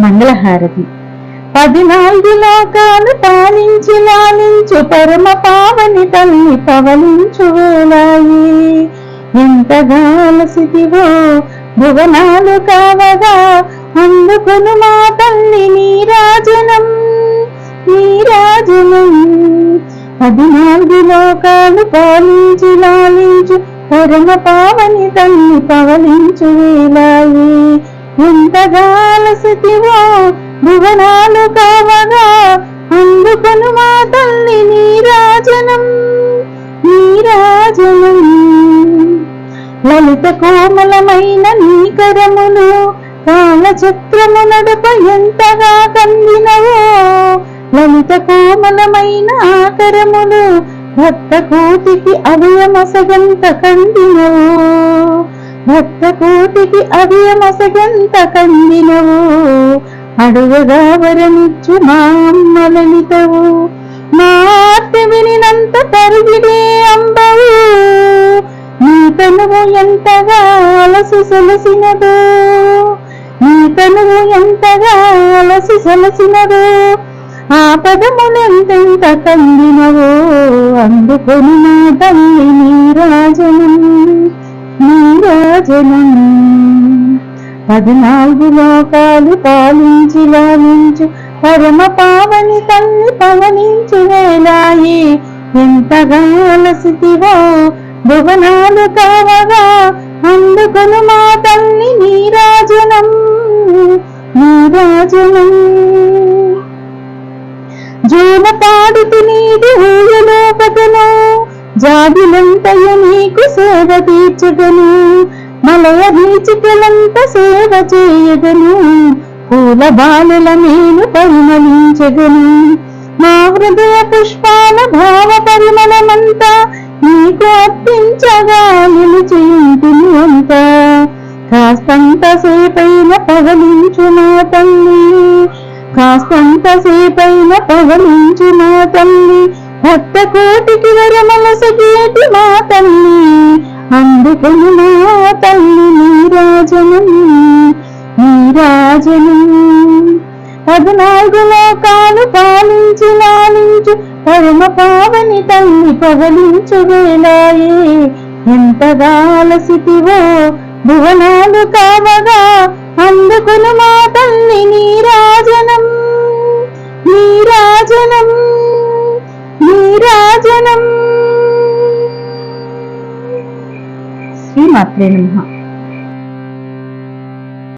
మంగళహారతి. పదినాలుగు లోకాలు పాలించి లాలించు పరమ పావని తల్లి పవలించు వేలాయి ఎంతగా అలసిదివో భువనాలు కావగా అందుకును మా తల్లి నీరాజనం నీరాజనం పదినాలుగు లోకాలు పాలించి లాలించు పరమ పావని తల్లి పవలించు వేలాయి ఎంతగా భువనాలు కావగా అందుకను మా తల్లి నీరాజనం నీరాజనం లలిత కోమలమైన నీకరములు కాలచక్రము నడుప ఎంతగా కందినవో. లలిత కోమలమైన ఆకరములు భక్త కోతికి అభయమసగంత కందినవో. భక్తకోటికి అభయమసగంత కందినవు అడుగగా వరమిచ్చు మా అమ్మ మాట వినినంత తరిగిడే అంబవు. నీ తనువు ఎంతగా అలసి సొలసినదో. నీ తనువు ఎంతగా అలసి సొలసినదో. ఆ పదములెంతెంత కందినవో అందుకొని నా తల్లి నీరా. నీరాజనం పద్నాలుగు లోకాలు పాలించి లాలించు పరమ పావని తల్లి పవనించి వేలాయి. ఎంతగా అలసితివో భువనాలు కావగా అందుకును మా తల్లి నీరాజనం నీరాజనం జూన పాడుతు నీది ఊయలోపతను జాబిలంతయు నీకు సేవ తీర్చగను మలయ నీచికలంత సేవ చేయగను. పూల బాలుల నేను పరిమళించగను. నా హృదయ పుష్పాల భావ పరిమళమంతా నీకు అర్పించగా నిలిచింటిని అంతా. కాస్తంత సేపైన పగలించు నా తల్లి. కాస్తంత సేపైన పగలించు నా తల్లి. భక్త కోటికి వర మనసు గేటి మా తల్లి. అందుకని నా తల్లి నీరాజనం నీరాజనం. పద్నాలుగు లోకాలు పాలించి లాలించు పరమ పావని తల్లి పవలించు వేలాయే ఎంతగా అలసితివో భువనాలు కావగా అందుకును మా తల్లి నీరాజనం నీరాజనం నీరాజనం. శ్రీమాత్రే నమః